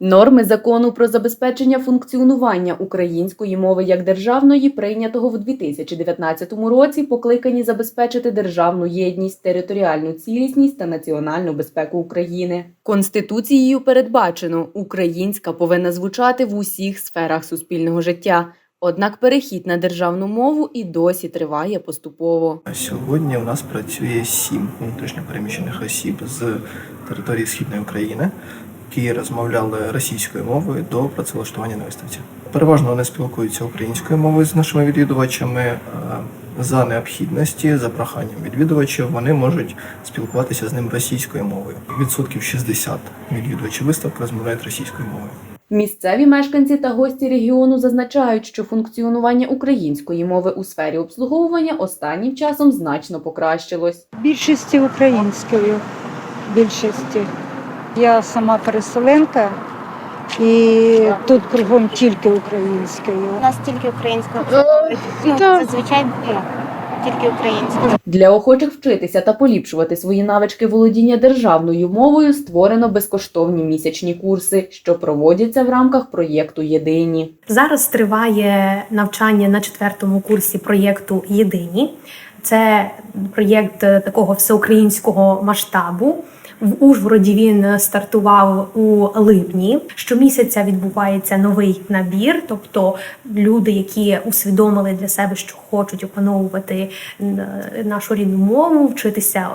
Норми закону про забезпечення функціонування української мови як державної, прийнятого в 2019 році, покликані забезпечити державну єдність, територіальну цілісність та національну безпеку України. Конституцією передбачено, українська повинна звучати в усіх сферах суспільного життя. Однак перехід на державну мову і досі триває поступово. Сьогодні у нас працює сім внутрішньопереміщених осіб з території Східної України, які розмовляли російською мовою до працевлаштування на виставці. Переважно вони спілкуються українською мовою з нашими відвідувачами. Е, За необхідності, за проханням відвідувачів, вони можуть спілкуватися з ним російською мовою. Відсотків 60 відвідувачів виставки розмовляють російською мовою. Місцеві мешканці та гості регіону зазначають, що функціонування української мови у сфері обслуговування останнім часом значно покращилось. Більшості українською. Більшості. Я сама переселенка і тут кругом тільки українською. У нас тільки українською. Ну, зазвичай ну, тільки українською. Для охочих вчитися та поліпшувати свої навички володіння державною мовою створено безкоштовні місячні курси, що проводяться в рамках проєкту Єдині. Зараз триває навчання на четвертому курсі проєкту Єдині. Це проєкт е, такого всеукраїнського масштабу. В Ужгороді він стартував у липні. Щомісяця відбувається новий набір, тобто люди, які усвідомили для себе, що хочуть опановувати нашу рідну мову, вчитися,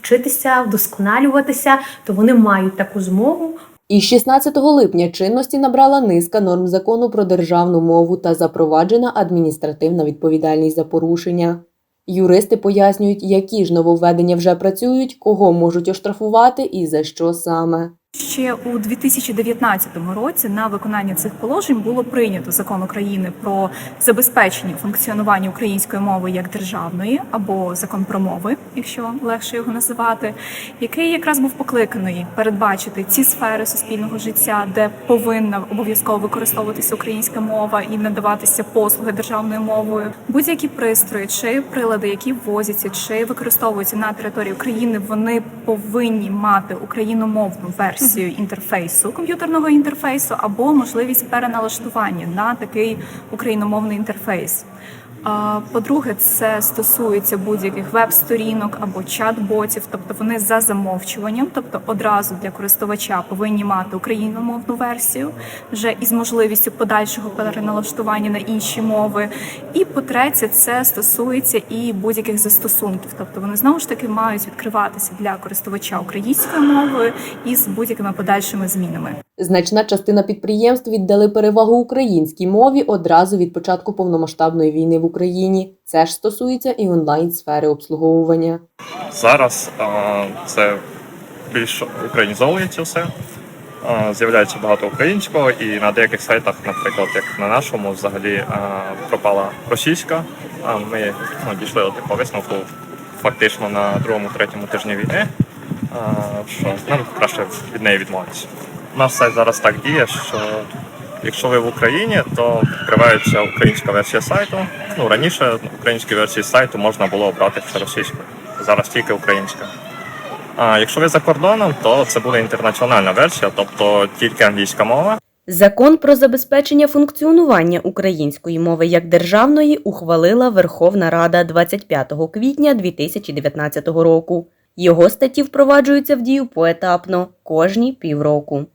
вчитися, вдосконалюватися, то вони мають таку змогу. І 16 липня чинності набрала низка норм закону про державну мову та запроваджена адміністративна відповідальність за порушення. Юристи пояснюють, які ж нововведення вже працюють, кого можуть оштрафувати і за що саме. Ще у 2019 році на виконання цих положень було прийнято закон України про забезпечення функціонування української мови як державної або закон про мови, якщо легше його називати, який якраз був покликаний передбачити ці сфери суспільного життя, де повинна обов'язково використовуватися українська мова і надаватися послуги державною мовою. Будь-які пристрої чи прилади, які ввозяться чи використовуються на території України, вони повинні мати україномовну версію інтерфейсу комп'ютерного інтерфейсу або можливість переналаштування на такий україномовний інтерфейс. По-друге, це стосується будь-яких веб-сторінок або чат-ботів, тобто вони за замовчуванням, тобто одразу для користувача повинні мати україномовну версію, вже із можливістю подальшого переналаштування на інші мови. І по-третє, це стосується і будь-яких застосунків, тобто вони знову ж таки мають відкриватися для користувача українською мовою і з будь-якими подальшими змінами. Значна частина підприємств віддали перевагу українській мові одразу від початку повномасштабної війни в Україні. Це ж стосується і онлайн сфери обслуговування. Зараз а, це більш українізовується все. З'являється багато українського, і на деяких сайтах, наприклад, як на нашому, взагалі пропала російська. А ми ну, дійшли до такого висновку фактично на другому-третьому тижні війни, що нам краще від неї відмовитися. Наш сайт зараз так діє, що якщо ви в Україні, то відкривається українська версія сайту. Ну раніше українські версії сайту можна було обрати все російською. Зараз тільки українська. А якщо ви за кордоном, то це буде інтернаціональна версія, тобто тільки англійська мова. Закон про забезпечення функціонування української мови як державної ухвалила Верховна Рада 25 квітня 2019 року. Його статті впроваджуються в дію поетапно кожні півроку.